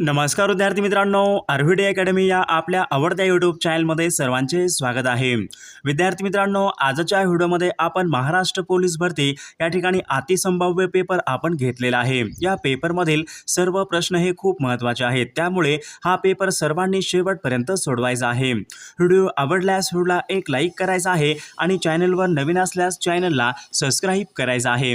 नमस्कार विद्यार्थी मित्रांनो आरव्हीडी अकॅडमी या आपल्या आवडत्या यूट्यूब चॅनलमध्ये सर्वांचे स्वागत आहे. विद्यार्थी मित्रांनो आजच्या व्हिडिओमध्ये आपण महाराष्ट्र पोलीस भरती या ठिकाणी अतिसंभाव्य पेपर आपण घेतलेला आहे. या पेपरमधील सर्व प्रश्न हे खूप महत्त्वाचे आहेत. त्यामुळे हा पेपर सर्वांनी शेवटपर्यंत सोडवायचा आहे. व्हिडिओ आवडल्यास व्हिडिओला एक लाईक करायचा आहे आणि चॅनलवर नवीन असल्यास चॅनलला सबस्क्राईब करायचं आहे.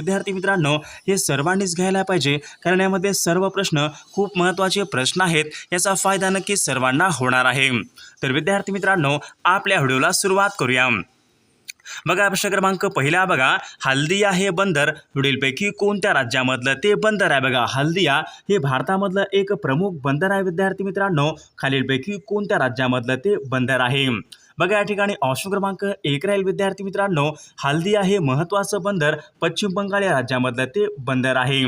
विद्यार्थी मित्रांनो हे सर्वांनीच घ्यायला पाहिजे. कारण यामध्ये सर्व प्रश्न खूप महत्त्वाचे प्रश्न आहेत. याचा फायदा नक्की सर्वांना होणार आहे. तर विद्यार्थी मित्रांनो आपल्या व्हिडिओला सुरुवात करूया. बघा प्रश्न क्रमांक पहिला बघा. हल्दिया हे बंदर पुढीलपैकी कोणत्या राज्यामधलं? ते बंदर आहे बघा. हल्दिया हे भारतामधलं एक प्रमुख बंदर आहे. विद्यार्थी मित्रांनो खालीलपैकी कोणत्या राज्यामधलं ते बंदर आहे? बघा या ठिकाणी ऑप्शन क्रमांक एक राहील विद्यार्थी मित्रांनो. हल्दी हे महत्त्वाचं बंदर. पश्चिम बंगाल या राज्यामधलं ते बंदर आहे.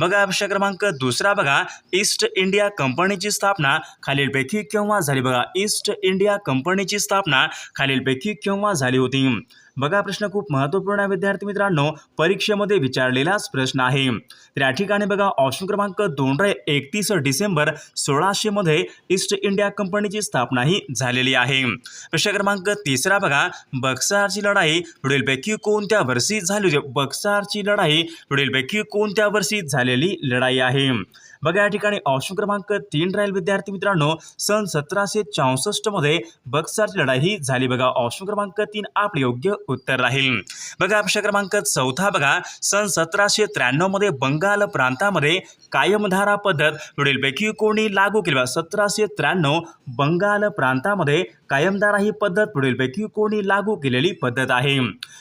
बघा प्रश्न क्रमांक दुसरा बघा. ईस्ट इंडिया कंपनीची स्थापना खालीलपैकी केव्हा झाली? बघा ईस्ट इंडिया कंपनीची स्थापना खालीलपैकी केव्हा झाली होती? बघा प्रश्न खूप महत्त्वपूर्ण आहे विद्यार्थी मित्रांनो. परीक्षेमध्ये विचारलेलाच प्रश्न आहे. तर या ठिकाणी बघा ऑप्शन क्रमांक दोन रे एकतीस डिसेंबर सोळाशे मध्ये ईस्ट इंडिया कंपनीची स्थापना ही झालेली आहे. प्रश्न क्रमांक तिसरा बघा बक्सारची लढाई पुढीलपैकी कोणत्या वर्षी झाली? म्हणजे बक्सारची लढाई पुढीलपैकी कोणत्या वर्षी झालेली लढाई आहे? बघा या ठिकाणी ऑप्शन क्रमांक तीन राहील विद्यार्थी मित्रांनो. सन सतराशे चौसष्टमध्ये बक्सरची लढाई ही झाली. बघा ऑप्शन क्रमांक तीन आपले योग्य उत्तर राहील. बघा प्रश्न क्रमांक चौथा बघा. सन सतराशे त्र्याण्णवमध्ये बंगाल प्रांतामध्ये कायमधारा पद्धत पुढीलपैकी कोणी लागू केली? बघा सतराशे त्र्याण्णव बंगाल प्रांतामध्ये कायमधारा ही पद्धत पुढीलपैकी कोणी लागू केलेली पद्धत आहे.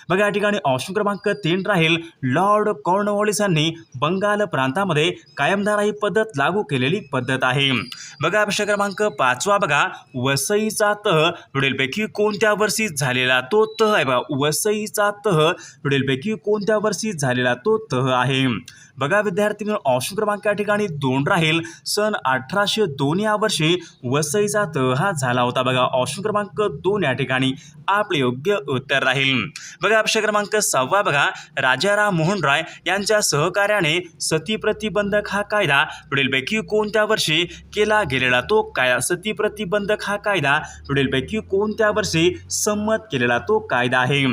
बघा या ठिकाणी ऑप्शन क्रमांक तीन राहील लॉर्ड कॉर्नवॉलिस यांनी बंगाल प्रांतामध्ये कायमधारा ही पद्धत पद्धत लागू केलेली पद्धत आहे. बघा प्रश्न क्रमांक पाचवा बघा. वसईचा तह पुढीलपैकी कोणत्या वर्षी झालेला तो तह आहे? बघा वसईचा तह पुढीलपैकी कोणत्या वर्षी झालेला तो तह आहे? बघा विद्यार्थी ऑप्शन क्रमांक या ठिकाणी दोन राहील. सन अठराशे दोन या वर्षी वसईचा तह हा झाला होता. बघा ऑप्शन क्रमांक दोन या ठिकाणी आपले योग्य उत्तर राहील. बघा ऑप्शन क्रमांक सहावा बघा. राजाराम मोहन राय यांच्या सहकार्याने सती प्रतिबंधक हा कायदा पुढीलपैकी कोणत्या वर्षी केला गेलेला? तो कायदा सती प्रतिबंधक हा कायदा पुढीलपैकी कोणत्या वर्षी संमत केलेला? तो कायदा आहे.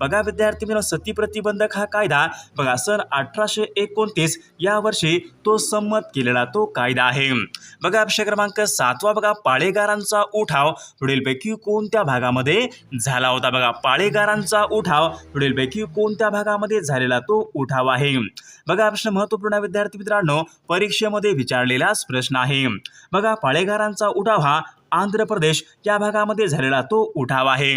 बघा विद्यार्थी मित्र सती प्रतिबंधक हा कायदा बघा सन अठराशे एकोणतीस या वर्षी तो संमत केलेला तो कायदा आहे. बघा विषय क्रमांक सातवा बघा पाळेगारांचा उठाव पुढीलपैकी कोणत्या भागामध्ये झाला होता? बघा पाळेगारांचा उठाव पुढीलपैकी कोणत्या भागामध्ये झालेला तो उठाव आहे? बघा प्रश्न महत्त्वपूर्ण विद्यार्थी मित्रांनो परीक्षेमध्ये विचारलेलाच प्रश्न आहे. बघा पाळेगारांचा उठाव हा आंध्र प्रदेश या भागामध्ये झालेला तो उठाव आहे.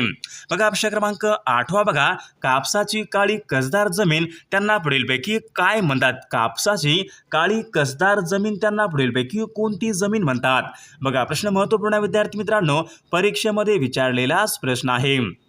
बघा प्रश्न क्रमांक आठवा बघा. कापसाची काळी कसदार जमीन त्यांना पुढीलपैकी काय म्हणतात? कापसाची काळी कसदार जमीन त्यांना पुढीलपैकी कोणती जमीन म्हणतात? बघा प्रश्न महत्त्वपूर्ण विद्यार्थी मित्रांनो. परीक्षेमध्ये विचारलेलाच प्रश्न आहे.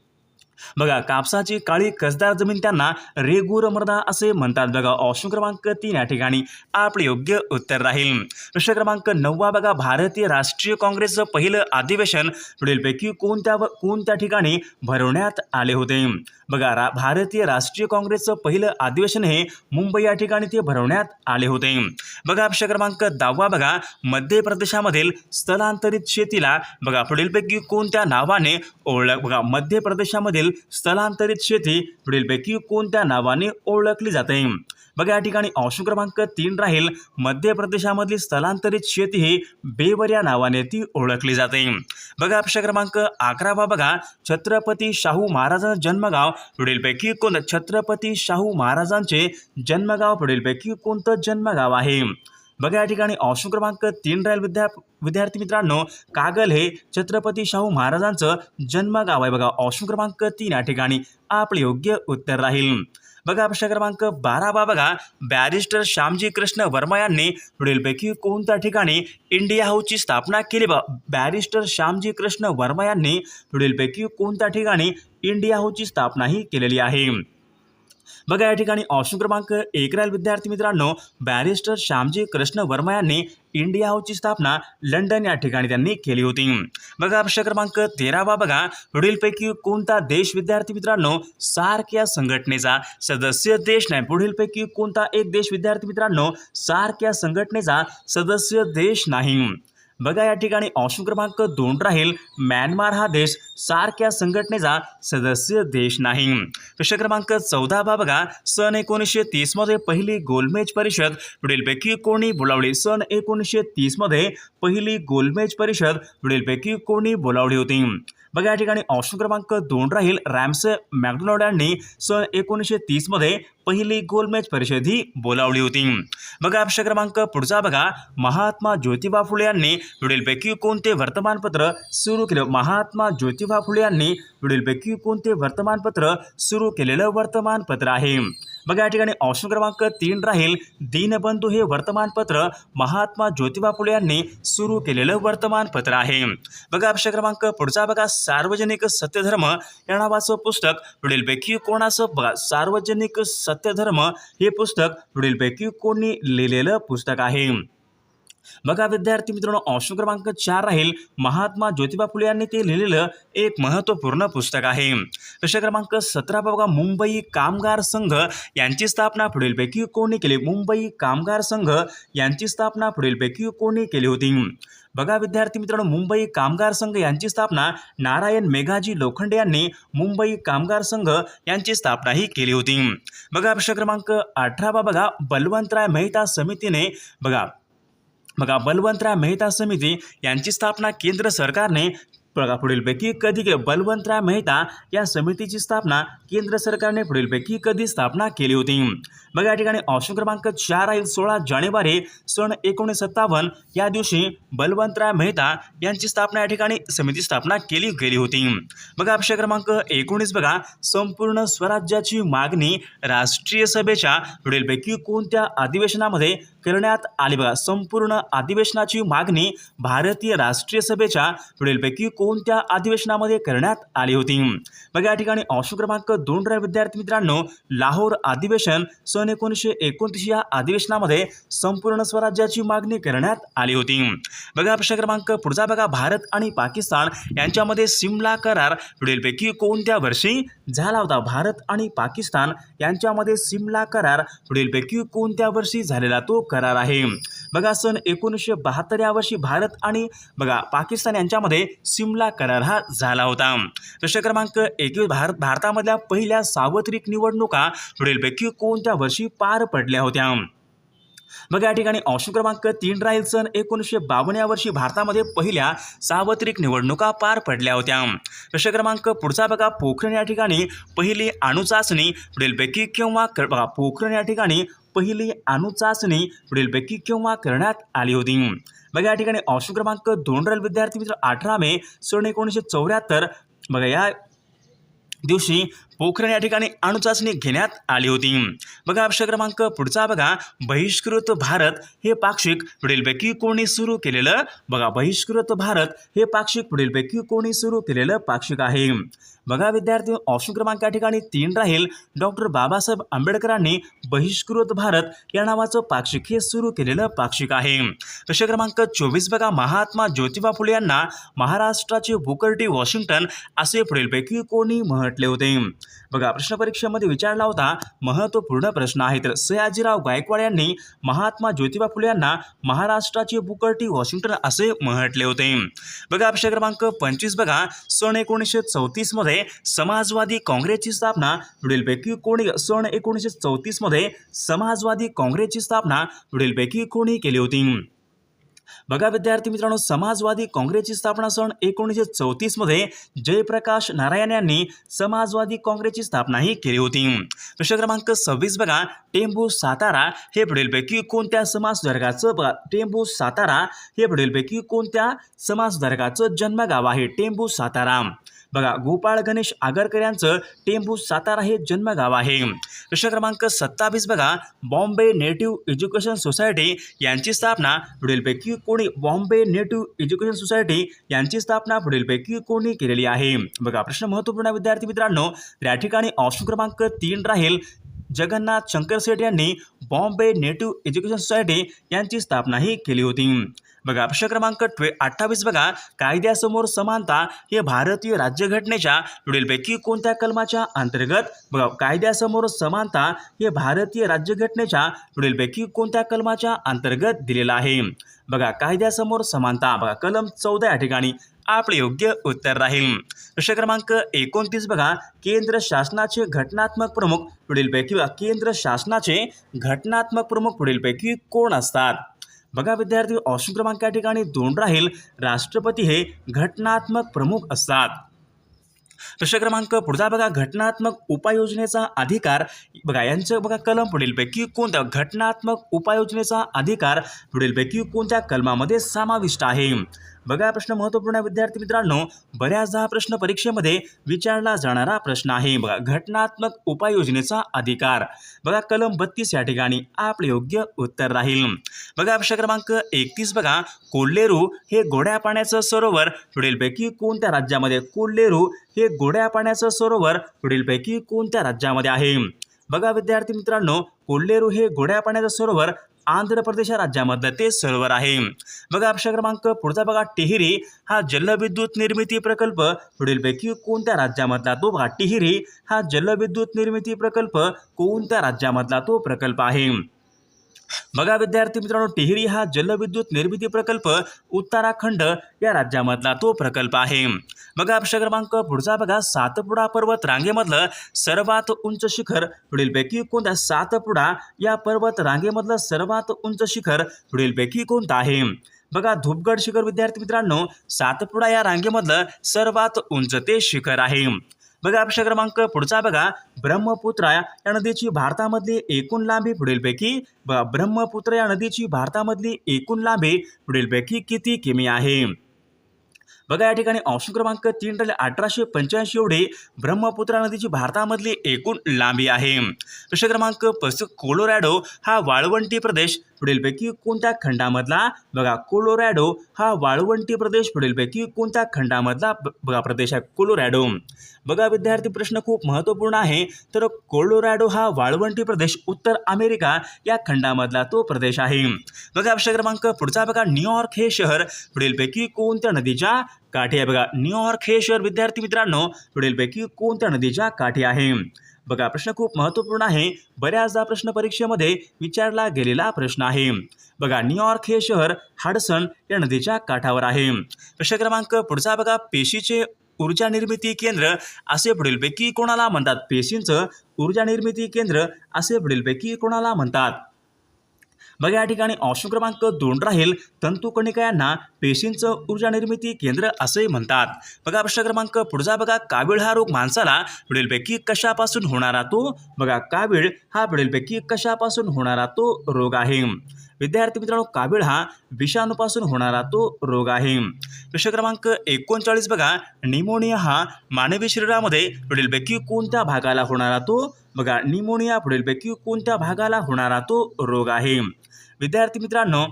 बघा कापसाची काळी कसदार जमीन त्यांना रेगूर मृदा असे म्हणतात. बघा ऑप्शन क्रमांक तीन या ठिकाणी. आपले योग्य उत्तर राहील. प्रश्न क्रमांक नववा बघा भारतीय राष्ट्रीय काँग्रेसचं पहिलं अधिवेशन पुढीलपैकी कोणत्या व- कोणत्या ठिकाणी भरवण्यात आले होते? बघा रा भारतीय राष्ट्रीय काँग्रेसचं पहिलं अधिवेशन हे मुंबई या ठिकाणी ते भरवण्यात आले होते. बघा प्रश्न क्रमांक दहावा बघा मध्य प्रदेशामधील स्थलांतरित शेतीला बघा पुढीलपैकी कोणत्या नावाने ओळख बघा मध्य प्रदेशामधील स्थलांतरित शेती पुढीलपैकी कोणत्या नावाने ओळखली जाते? बघा या ठिकाणी ऑप्शन क्रमांक तीन राहील. मध्य प्रदेशामधली स्थलांतरित शेती ही बेवर या नावाने ती ओळखली जाते. बघा ऑप्शन क्रमांक अकरावा बघा. छत्रपती शाहू महाराजांचं जन्मगाव पुढीलपैकी कोण छत्रपती शाहू महाराजांचे जन्मगाव पुढीलपैकी कोणतं जन्मगाव आहे? बघा या ठिकाणी ऑप्शन क्रमांक तीन राहील विद्या विद्यार्थी मित्रांनो. कागल हे छत्रपती शाहू महाराजांचं जन्मगाव आहे. बघा ऑप्शन क्रमांक तीन या ठिकाणी आपले योग्य उत्तर राहील. बघा प्रश्न क्रमांक बारा बा बघा. बॅरिस्टर श्यामजी कृष्ण वर्मा यांनी पुढीलपैकी कोणत्या ठिकाणी इंडिया हाऊसची स्थापना केली? बा बॅरिस्टर श्यामजी कृष्ण वर्मा यांनी पुढीलपैकी कोणत्या ठिकाणी इंडिया हाऊसची स्थापनाही केलेली आहे? बघा या ठिकाणी ऑप्शन क्रमांक एक राहील. विद्यार्थी मित्रांनो बॅरिस्टर श्यामजी कृष्ण वर्मा यांनी इंडिया हाऊसची स्थापना लंडन या ठिकाणी त्यांनी केली होती. बघा प्रश्न क्रमांक तेरावा बघा. पुढीलपैकी कोणता देश विद्यार्थी मित्रांनो सार्क या संघटनेचा सदस्य देश नाही? पुढीलपैकी कोणता एक देश विद्यार्थी मित्रांनो सार्क या संघटनेचा सदस्य देश नाही? बघा या ठिकाणी ऑप्शन क्रमांक दोन राहील. म्यानमार हा देश सारख्या संघटनेचा सदस्य देश नाही. प्रश्न क्रमांक चौदा बा बघा. सन एकोणीसशे तीसमध्ये पहिली गोलमेज परिषद पुढीलपैकी कोणी बोलावली? सन एकोणीसशे तीसमध्ये पहिली गोलमेज परिषद पुढीलपैकी कोणी बोलावली होती? बघा या ठिकाणी ऑप्शन क्रमांक दोन राहील. रॅम्स मॅकडोनॉल्ड यांनी सन एकोणीसशे तीसमध्ये पहिली गोलमेज परिषद ही बोलावली होती. बघा प्रश्न क्रमांक पुढचा बघा. महात्मा ज्योतिबा फुले यांनी पुढीलपैकी कोणते वर्तमानपत्र सुरू केलं? महात्मा ज्योतिबा फुले यांनी पुढीलपैकी कोणते वर्तमानपत्र सुरू केलेलं वर्तमानपत्र आहे? बघा या ठिकाणी ऑप्शन क्रमांक तीन राहील. दीनबंधू हे वर्तमानपत्र महात्मा ज्योतिबा फुले यांनी सुरू केलेलं वर्तमानपत्र आहे. बघा ऑप्शन क्रमांक पुढचा बघा. सार्वजनिक सत्यधर्म या नावाचं पुस्तक पुढीलपैकी कोणाचं बघा. सार्वजनिक सत्यधर्म हे पुस्तक पुढीलपैकी कोणी लिहिलेलं पुस्तक आहे? बघा विद्यार्थी मित्रांनो ऑप्शन क्रमांक चार राहील महात्मा ज्योतिबा फुले यांनी ते लिहिलेलं एक महत्त्वपूर्ण पुस्तक आहे. प्रश्न क्रमांक सतरा बघा मुंबई कामगार संघ यांची स्थापना पुढीलपैकी कोणी केली? मुंबई कामगार संघ यांची स्थापना पुढीलपैकी कोणी केली होती? बघा विद्यार्थी मित्रांनो मुंबई कामगार संघ यांची स्थापना नारायण मेघाजी लोखंडे यांनी मुंबई कामगार संघ यांची स्थापना ही केली होती. बघा प्रश्न क्रमांक अठरा बा बघा बलवंतराय मेहता समितीने बघा बघा बलवंतराय मेहता समिती यांची स्थापना केंद्र सरकारने बघा पुढीलपैकी कधी केली बलवंतराय मेहता या समितीची स्थापना केंद्र सरकारने पुढीलपैकी कधी स्थापना केली होती? बघा या ठिकाणी ऑप्शन क्रमांक चार आहे सोळा जानेवारी सन एकोणीस सत्तावन्न या दिवशी बलवंतराय मेहता यांची स्थापना या ठिकाणी समिती स्थापना केली गेली होती. बघा ऑप्शन क्रमांक एकोणीस बघा. संपूर्ण स्वराज्याची मागणी राष्ट्रीय सभेच्या पुढीलपैकी कोणत्या अधिवेशनामध्ये करण्यात आली बघा. संपूर्ण अधिवेशनाची मागणी भारतीय राष्ट्रीय सभेच्या पुढीलपैकी कोणत्या अधिवेशनामध्ये करण्यात आली होती? बघा या ठिकाणी ऑप्शन क्रमांक दोन रा विद्यार्थी मित्रांनो लाहोर अधिवेशन सन एकोणीसशे एकोणतीस या अधिवेशनामध्ये संपूर्ण स्वराज्याची मागणी करण्यात आली होती. बघा प्रश्न क्रमांक पुढचा बघा. भारत आणि पाकिस्तान यांच्यामध्ये सिमला करार पुढीलपैकी कोणत्या वर्षी झाला होता? भारत आणि पाकिस्तान यांच्यामध्ये सिमला करार पुढीलपैकी कोणत्या वर्षी झालेला? तो करार आहे. बघा सन एकोणीसशे बहात्तर या वर्षी भारत आणि बघा पाकिस्तान यांच्यामध्ये सिमला करार हा झाला होता. प्रश्न क्रमांक एकवीस भारत भारतामधल्या पहिल्या सार्वत्रिक निवडणुका पुढीलपैकी कोणत्या वर्षी पार पडल्या होत्या? बघा या ठिकाणी ऑप्शन क्रमांक तीन राहील सन एकोणीसशे बावन्न या वर्षी भारतामध्ये पहिल्या सार्वत्रिक निवडणुका पार पडल्या होत्या. प्रश्न क्रमांक पुढचा बघा पोखरण या ठिकाणी पहिली अणुचाचणी पुढीलपैकी किंवा बघा पोखरण या ठिकाणी पहिली अणुचाचणी पुढीलपैकी केव्हा करण्यात आली होती? बघा या ठिकाणी ऑप्शन क्रमांक दोन राहील. विद्यार्थी मित्र अठरा मे सन एकोणीसशे चौऱ्याहत्तर. बघा या दिवशी पोखरण या ठिकाणी अणुचाचणी घेण्यात आली होती. बघा ऑप्शन क्रमांक पुढचा बघा. बहिष्कृत भारत हे पाक्षिक पुढीलपैकी कोणी सुरू केलेलं? बघा बहिष्कृत भारत हे पाक्षिक पुढीलपैकी कोणी सुरू केलेलं पाक्षिक आहे. बघा विद्यार्थी ऑप्शन क्रमांक या ठिकाणी तीन राहील. डॉक्टर बाबासाहेब आंबेडकरांनी बहिष्कृत भारत या नावाचं पाक्षिक हे सुरू केलेलं पाक्षिक आहे. प्रश्न क्रमांक चोवीस बघा. महात्मा ज्योतिबा फुले यांना महाराष्ट्राचे बुकर्टी वॉशिंग्टन असे पुढीलपैकी कोणी म्हटले होते. बघा प्रश्न परीक्षेमध्ये विचारला होता महत्त्वपूर्ण प्रश्न आहे. तर सयाजीराव गायकवाड यांनी महात्मा ज्योतिबा फुले यांना महाराष्ट्राचे बुकर्टी वॉशिंग्टन असे म्हटले होते. बघा प्रश्न क्रमांक पंचवीस बघा. सन एकोणीसशे चौतीसमध्ये समाजवादी काँग्रेसची स्थापना पुढीलपैकी कोणी सन एकोणीसशे चौतीसमध्ये समाजवादी काँग्रेसची स्थापना पुढीलपैकी कोणी केली होती? बघा विद्यार्थी मित्रांनो समाजवादी काँग्रेसची स्थापना सन एकोणीसशे चौतीसमध्ये जयप्रकाश नारायण यांनी समाजवादी काँग्रेसची स्थापना ही केली होती. प्रश्न क्रमांक सव्वीस बघा टेंबू सातारा हे पुढीलपैकी कोणत्या समाजसुधारकाचं टेंबू सातारा हे पुढीलपैकी कोणत्या समाजसुधारकाचं जन्मगाव आहे? टेंबू सातारा. बघा गोपाळ गणेश आगरकर यांचं टेंभू सातारा हे जन्मगाव आहे. प्रश्न क्रमांक सत्तावीस बघा बॉम्बे नेटिव्ह एज्युकेशन सोसायटी यांची स्थापना पुढीलपैकी कोणी बॉम्बे नेटिव्ह एज्युकेशन सोसायटी यांची स्थापना पुढीलपैकी कोणी केलेली आहे? बघा प्रश्न महत्त्वपूर्ण विद्यार्थी मित्रांनो या ठिकाणी ऑप्शन क्रमांक तीन राहील. जगन्नाथ शंकर सेठ यांनी बॉम्बे नेटिव्ह एज्युकेशन सोसायटी यांची स्थापनाही केली होती. बघा प्रश्न क्रमांक ट्वे अठ्ठावीस बघा. कायद्यासमोर समानता हे भारतीय राज्यघटनेच्या पुढीलपैकी कोणत्या कलमाच्या अंतर्गत? बघा कायद्यासमोर समानता हे भारतीय राज्यघटनेच्या पुढीलपैकी कोणत्या कलमाच्या अंतर्गत दिलेलं आहे? बघा कायद्यासमोर समानता. बघा कलम चौदा या ठिकाणी. आपले योग्य उत्तर राहील. प्रश्न क्रमांक एकोणतीस बघा. केंद्र शासनाचे घटनात्मक प्रमुख पुढीलपैकी बघा. केंद्र शासनाचे घटनात्मक प्रमुख पुढीलपैकी कोण असतात? बघा विद्यार्थी ऑप्शन क्रमांक या ठिकाणी दोन राहील. राष्ट्रपती हे घटनात्मक प्रमुख असतात. प्रश्न क्रमांक पुढचा बघा. घटनात्मक उपाययोजनेचा अधिकार बघा यांचं बघा कलम पुढीलपैकी कोणत्या घटनात्मक उपाययोजनेचा अधिकार पुढीलपैकी कोणत्या कलमामध्ये समाविष्ट आहे? बघा प्रश्न महत्त्वपूर्ण आहे विद्यार्थी मित्रांनो. बऱ्याचदा हा प्रश्न परीक्षेमध्ये विचारला जाणारा प्रश्न आहे. बघा घटनात्मक उपाययोजनेचा अधिकार. बघा कलम बत्तीस या ठिकाणी आपले योग्य उत्तर राहील. बघा प्रश्न क्रमांक एकतीस बघा. कोल्हेरू हे गोड्या पाण्याचं सरोवर पुढीलपैकी कोणत्या राज्यामध्ये? कोल्हेरू हे गोड्या पाण्याचं सरोवर पुढीलपैकी कोणत्या राज्यामध्ये आहे? बघा विद्यार्थी मित्रांनो कोल्हेरू हे गोड्या पाण्याचं सरोवर आंध्र प्रदेश राज्यामधलं ते सरोवर आहे. बघा प्रश्न क्रमांक पुढचा बघा टिहिरी हा जलविद्युत निर्मिती प्रकल्प. पुढीलपैकी कोणत्या राज्यामधला तो बघा टिहिरी हा जलविद्युत निर्मिती प्रकल्प कोणत्या राज्यामधला तो प्रकल्प आहे? बघा विद्यार्थी मित्रांनो टिहरी हा जलविद्युत निर्मिती प्रकल्प उत्तराखंड या राज्यामधला तो प्रकल्प आहे. बघा प्रश्न क्रमांक पुढचा बघा. सातपुडा पर्वत रांगेमधलं सर्वात उंच शिखर पुढीलपैकी कोणत्या सातपुडा या पर्वत रांगेमधलं सर्वात उंच शिखर पुढीलपैकी कोणतं आहे? बघा धूपगड शिखर विद्यार्थी मित्रांनो सातपुडा या रांगेमधलं सर्वात उंच ते शिखर आहे. बघा प्रश्न क्रमांक पुढचा बघा. ब्रह्मपुत्रा या नदीची भारतामधली एकूण लांबी पुढीलपैकी ब्रह्मपुत्र या नदीची भारतामधली एकूण लांबी पुढीलपैकी किती किमी आहे? बघा या ठिकाणी ऑप्शन क्रमांक तीन राहिले अठराशे पंच्याऐंशी एवढी ब्रह्मपुत्रा नदीची भारतामधली एकूण लांबी आहे. प्रश्न क्रमांक पस कोलोरॅडो हा वाळवंटी प्रदेश पुढीलपैकी कोणत्या खंडामधला? बघा कोलोरॅडो हा वाळवंटी प्रदेश. पुढीलपैकी कोणत्या खंडामधला? बघा प्रदेश आहे कोलोरॅडो. बघा विद्यार्थी प्रश्न खूप महत्त्वपूर्ण आहे. तर कोलोरॅडो हा वाळवंटी प्रदेश. उत्तर अमेरिका या खंडामधला तो प्रदेश आहे. बघा प्रश्न क्रमांक पुढचा बघा न्यूयॉर्क हे शहर. पुढीलपैकी कोणत्या नदीच्या काठी आहे? बघा न्यूयॉर्क हे शहर विद्यार्थी मित्रांनो. पुढीलपैकी कोणत्या नदीच्या काठी आहे? बघा प्रश्न खूप महत्त्वपूर्ण आहे. बऱ्याचदा प्रश्न परीक्षेमध्ये विचारला गेलेला प्रश्न आहे. बघा न्यूयॉर्क हे शहर हाडसन या नदीच्या काठावर आहे. प्रश्न क्रमांक पुढचा बघा पेशीचे ऊर्जा निर्मिती केंद्र असे पुढीलपैकी कोणाला म्हणतात? पेशींचं ऊर्जा निर्मिती केंद्र असे पुढीलपैकी कोणाला म्हणतात? बघा या ठिकाणी ऑप्शन क्रमांक दोन राहील. तंतुकणिका यांना पेशींचं ऊर्जा निर्मिती केंद्र असंही म्हणतात. बघा प्रश्न क्रमांक पुढचा बघा कावीळ हा रोग माणसाला पुढीलपैकी कशापासून होणारा तो? बघा कावीळ हा पुढीलपैकी कशापासून होणारा तो रोग आहे? विद्यार्थी मित्रांनो कावीळ हा विषाणूपासून होणारा तो रोग आहे. प्रश्न क्रमांक एकोणचाळीस बघा. निमोनिया हा मानवी शरीरामध्ये पुढीलपैकी कोणत्या भागाला होणारा तो? बघा निमोनिया पुढीलपैकी कोणत्या भागाला होणारा तो रोग आहे? विद्यार्थी मित्रांनो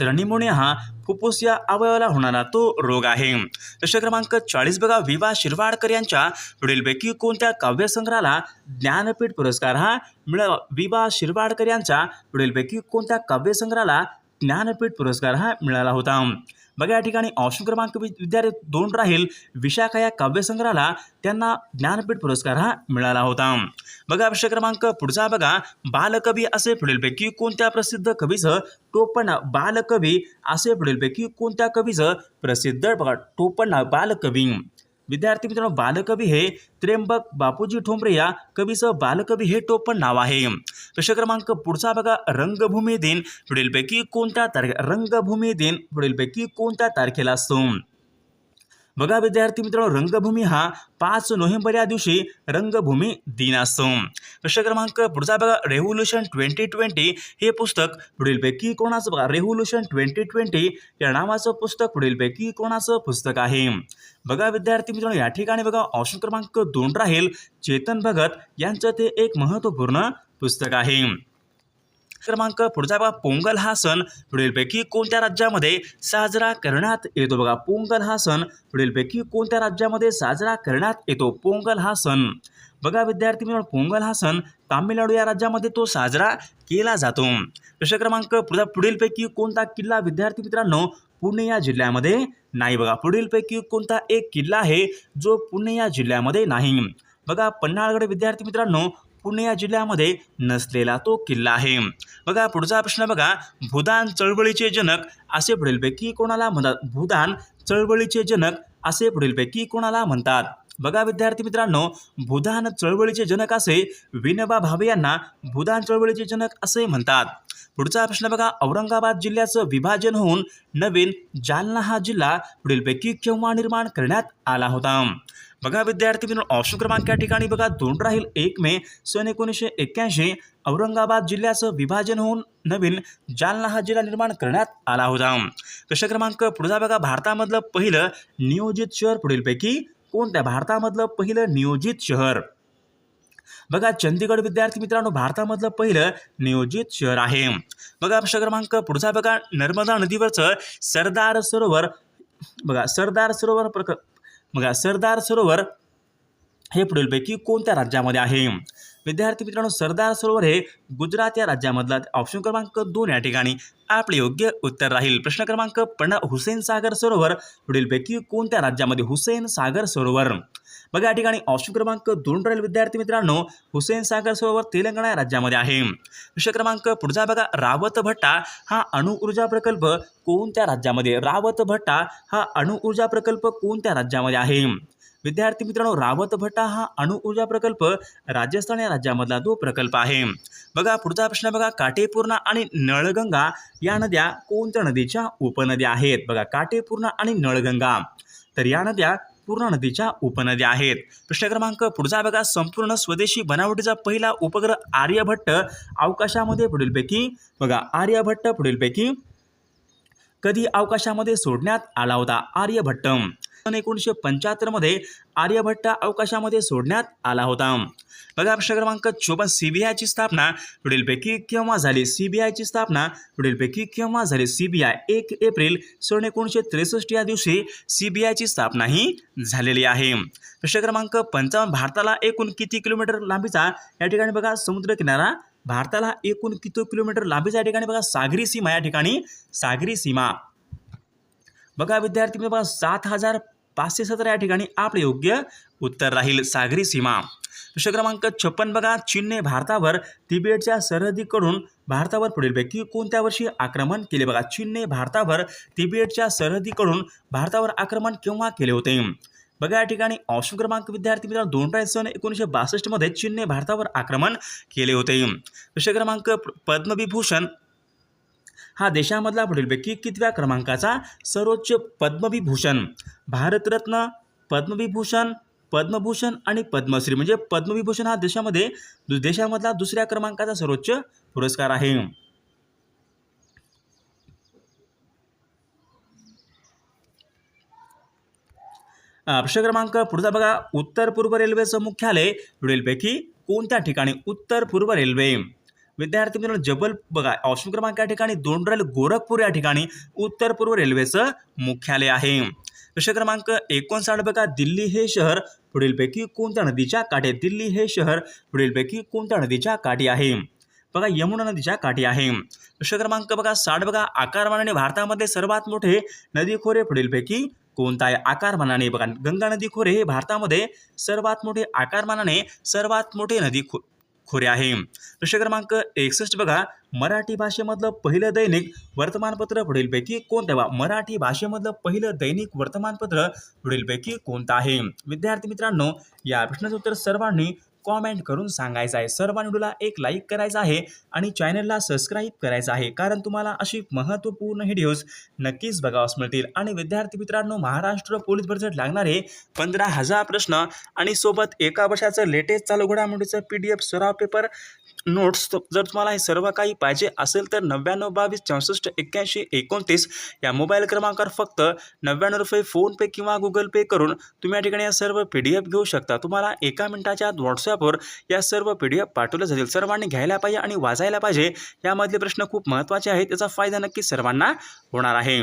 तर निमोनिया हा फुफ्फुस या अवयवाला होणारा तो रोग आहे. प्रश्न क्रमांक चाळीस बघा. विवा शिरवाडकर यांच्या पुढीलपैकी कोणत्या काव्यसंग्रहाला ज्ञानपीठ पुरस्कार हा मिळाला? विवा शिरवाडकर यांच्या पुढीलपैकी कोणत्या काव्यसंग्रहाला ज्ञानपीठ पुरस्कार हा मिळाला होता. बघा या ठिकाणी ऑप्शन क्रमांक विद्यार्थी दोन राहील. विशाखा या काव्यसंग्रहाला त्यांना ज्ञानपीठ पुरस्कार हा मिळाला होता. बघा प्रश्न क्रमांक पुढचा बघा. बालकवी असे पुढीलपैकी कोणत्या प्रसिद्ध कवीचं टोपण बालकवी असे पुढीलपैकी कोणत्या कवीचं प्रसिद्ध बघा टोपण बालकवी. विद्यार्थी मित्रांनो बालकवी हे त्र्यंबक बापूजी ठोंबरे या कवीचं बालकवी हे टोपण नाव आहे. प्रश्न क्रमांक पुढचा बघा. रंगभूमी दिन पुढीलपैकी कोणत्या तारखे रंगभूमी दिन पुढीलपैकी कोणत्या तारखेला असतो? बघा विद्यार्थी मित्रांनो रंगभूमी हा पाच नोव्हेंबर या दिवशी रंगभूमी दिन असतो. प्रश्न क्रमांक पुढचा बघा रेव्होल्युशन ट्वेंटी ट्वेंटी हे पुस्तक पुढीलपैकी कोणाचं बघा? रेव्होल्युशन ट्वेंटी ट्वेंटी या नावाचं पुस्तक पुढीलपैकी कोणाचं पुस्तक आहे? बघा विद्यार्थी मित्रांनो या ठिकाणी बघा ऑप्शन क्रमांक दोन राहील चेतन भगत यांचं ते एक महत्त्वपूर्ण पुस्तक आहे. क्रमांक पुढचा बघा पोंगल हा सण पुढीलपैकी कोणत्या राज्यामध्ये साजरा करण्यात येतो? बघा पोंगल हा सण पुढीलपैकी कोणत्या राज्यामध्ये साजरा करण्यात येतो? पोंगल हा सण. बघा विद्यार्थी मित्रांनो पोंगल हा सण तामिळनाडू या राज्यामध्ये तो साजरा केला जातो. प्रश्न क्रमांक पुढचा पुढीलपैकी कोणता किल्ला विद्यार्थी मित्रांनो पुणे या जिल्ह्यामध्ये नाही? बघा पुढीलपैकी कोणता एक किल्ला आहे जो पुणे या जिल्ह्यामध्ये नाही? बघा पन्हाळगड विद्यार्थी मित्रांनो पुणे या जिल्ह्यामध्ये नसलेला तो किल्ला आहे. बघा पुढचा प्रश्न बघा. भूदान चळवळीचे जनक असे पुढीलपैकी कोणाला म्हणतात? भूदान चळवळीचे जनक असे पुढीलपैकी कोणाला म्हणतात? बघा विद्यार्थी मित्रांनो भूदान चळवळीचे जनक असे विनोबा भावे यांना भूदान चळवळीचे जनक असे म्हणतात. पुढचा प्रश्न बघा औरंगाबाद जिल्ह्याचं विभाजन होऊन नवीन जालना हा जिल्हा पुढीलपैकी केव्हा निर्माण करण्यात आला होता? बघा विद्यार्थी मित्रांनो ऑप्शन क्रमांक या ठिकाणी बघा दोन राहील एक मे सन एकोणीसशे एक्क्याऐंशी औरंगाबाद जिल्ह्याचं विभाजन होऊन नवीन जालना हा जिल्हा निर्माण करण्यात आला होता. प्रश्न क्रमांक पुढचा बघा भारतामधलं पहिलं नियोजित शहर पुढीलपैकी कोणत्या? भारतामधलं पहिलं नियोजित शहर. बघा चंदीगड विद्यार्थी मित्रांनो भारतामधलं पहिलं नियोजित शहर आहे. बघा प्रश्न क्रमांक पुढचा बघा नर्मदा नदीवरचं सरदार सरोवर. बघा सरदार सरोवर प्रक बघा सरदार सरोवर हे पुढीलपैकी कोणत्या राज्यामध्ये आहे? विद्यार्थी मित्रांनो सरदार सरोवर हे गुजरात या राज्यामधला ऑप्शन क्रमांक दोन या ठिकाणी आपले योग्य उत्तर राहील. प्रश्न क्रमांक पण हुसेन सागर सरोवर. पुढीलपैकी कोणत्या राज्यामध्ये हुसेन सागर सरोवर? बघा या ठिकाणी ऑप्शन क्रमांक दोन राहील विद्यार्थी मित्रांनो. हुसेन सागर सरोवर तेलंगणा या राज्यामध्ये आहे. प्रश्न क्रमांक पुढचा बघा रावत भट्टा हा अणुऊर्जा प्रकल्प कोणत्या राज्यामध्ये? रावत भट्टा हा अणुऊर्जा प्रकल्प कोणत्या राज्यामध्ये आहे? विद्यार्थी मित्रांनो रावत भट्टा हा अणुऊर्जा प्रकल्प राजस्थान या राज्यामधला तो प्रकल्प आहे. बघा पुढचा प्रश्न बघा काटेपूर्णा आणि नळगंगा या नद्या कोणत्या नदीच्या उपनद्या आहेत? बघा काटेपूर्णा आणि नळगंगा. तर या नद्या पूर्णा नदीच्या उपनद्या आहेत. प्रश्न क्रमांक पुढचा बघा संपूर्ण स्वदेशी बनावटीचा पहिला उपग्रह आर्यभट्ट अवकाशामध्ये पुढीलपैकी बघा आर्यभट्ट पुढीलपैकी कधी अवकाशामध्ये सोडण्यात आला होता? आर्यभट्टम. सन एकोणीसशे पंच्याहत्तरमध्ये आर्यभट्ट अवकाशामध्ये सोडण्यात आला होता. बघा प्रश्न क्रमांक चोपन्न सी बी आयची स्थापना पुढीलपैकी केव्हा झाली? सी बी आयची स्थापना पुढीलपैकी केव्हा झाली? सी बी आय एक एप्रिल सन एकोणीसशे त्रेसष्ट या दिवशी सी बी आयची स्थापना ही झालेली आहे. प्रश्न क्रमांक पंचावन्न भारताला एकूण किती किलोमीटर लांबीचा या ठिकाणी बघा समुद्रकिनारा भारताला एकूण किती किलोमीटर लांबीचा या ठिकाणी बघा सागरी सीमा या ठिकाणी सागरी सीमा. बघा विद्यार्थी मित्र सात हजार पाचशे सतरा या ठिकाणी आपले योग्य उत्तर राहील सागरी सीमा. प्रश्न क्रमांक छप्पन बघा चीनने भारतावर तिबेटच्या सरहदीकडून भारतावर पुढीलपैकी कोणत्या वर्षी आक्रमण केले? बघा चीनने भारतावर तिबेटच्या सरहदीकडून भारतावर आक्रमण केव्हा केले होते? बघा या ठिकाणी ऑप्शन क्रमांक विद्यार्थी मित्रांनो दोन राय सन एकोणीसशे बासष्टमध्ये चीनने भारतावर आक्रमण केले होते. प्रश्न क्रमांक पद्मविभूषण हा देशामधला पुढीलपैकी कितव्या क्रमांकाचा सर्वोच्च पद्मविभूषण? भारतरत्न पद्मविभूषण पद्मभूषण आणि पद्मश्री. म्हणजे पद्मविभूषण हा देशामध्ये दु- देशामधला दुसऱ्या क्रमांकाचा सर्वोच्च पुरस्कार आहे. प्रश्न क्रमांक पुढचा बघा. उत्तर पूर्व रेल्वेचं मुख्यालय पुढीलपैकी कोणत्या ठिकाणी? उत्तर पूर्व रेल्वे. विद्यार्थी मित्रांनो जबल बघा ऑप्शन क्रमांक या ठिकाणी दोन राहील गोरखपूर या ठिकाणी उत्तर पूर्व रेल्वेचं मुख्यालय आहे. प्रश्न क्रमांक एकोणसाठ बघा दिल्ली हे शहर पुढीलपैकी कोणत्या नदीच्या काठी दिल्ली हे शहर पुढीलपैकी कोणत्या नदीच्या काठी आहे? बघा यमुना नदीच्या काठी आहे. प्रश्न क्रमांक बघा साठ बघा आकारमानाने भारतामध्ये सर्वात मोठे नदी खोरे पुढीलपैकी कोणता आहे? आकारमानाने बघा गंगा नदी खोरे हे भारतामध्ये सर्वात मोठे आकारमानाने सर्वात मोठे नदी खो खोरे आहे. प्रश्न क्रमांक एकसष्ट बघा. मराठी भाषेमधलं पहिलं दैनिक वर्तमानपत्र पुढीलपैकी कोणतं? बा मराठी भाषेमधलं पहिलं दैनिक वर्तमानपत्र पुढीलपैकी कोणतं आहे? विद्यार्थी मित्रांनो या प्रश्नाचं उत्तर सर्वांनी कॉमेंट करून सांगायचं आहे. सर्वांनी व्हिडिओला एक लाईक करायचं आहे आणि चॅनलला सबस्क्राईब करायचं आहे. कारण तुम्हाला अशी महत्त्वपूर्ण व्हिडिओज नक्कीच बघावास मिळतील. आणि विद्यार्थी मित्रांनो महाराष्ट्र पोलीस भरतीसाठी लागणारे पंधरा हजार प्रश्न आणि सोबत एका वर्षाचं लेटेस्ट चालू घडामोडीचं पी डी एफ सराव पेपर नोट्स जर तुम्हाला हे सर्व काही पाहिजे असेल तर नव्याण्णव बावीस चौसष्ट एक्क्याऐंशी एकोणतीस या मोबाईल क्रमांकावर फक्त नव्याण्णव रुपये फोनपे किंवा गुगल पे करून तुम्ही या ठिकाणी या सर्व पी डी एफ घेऊ शकता. तुम्हाला एका मिनिटाच्या आत व्हॉट्सॲपवर या सर्व पी डी एफ पाठवल्या जातील. सर्वांनी घ्यायला पाहिजे आणि वाचायला पाहिजे यामधले प्रश्न खूप महत्त्वाचे आहेत. त्याचा फायदा नक्की सर्वांना होणार आहे.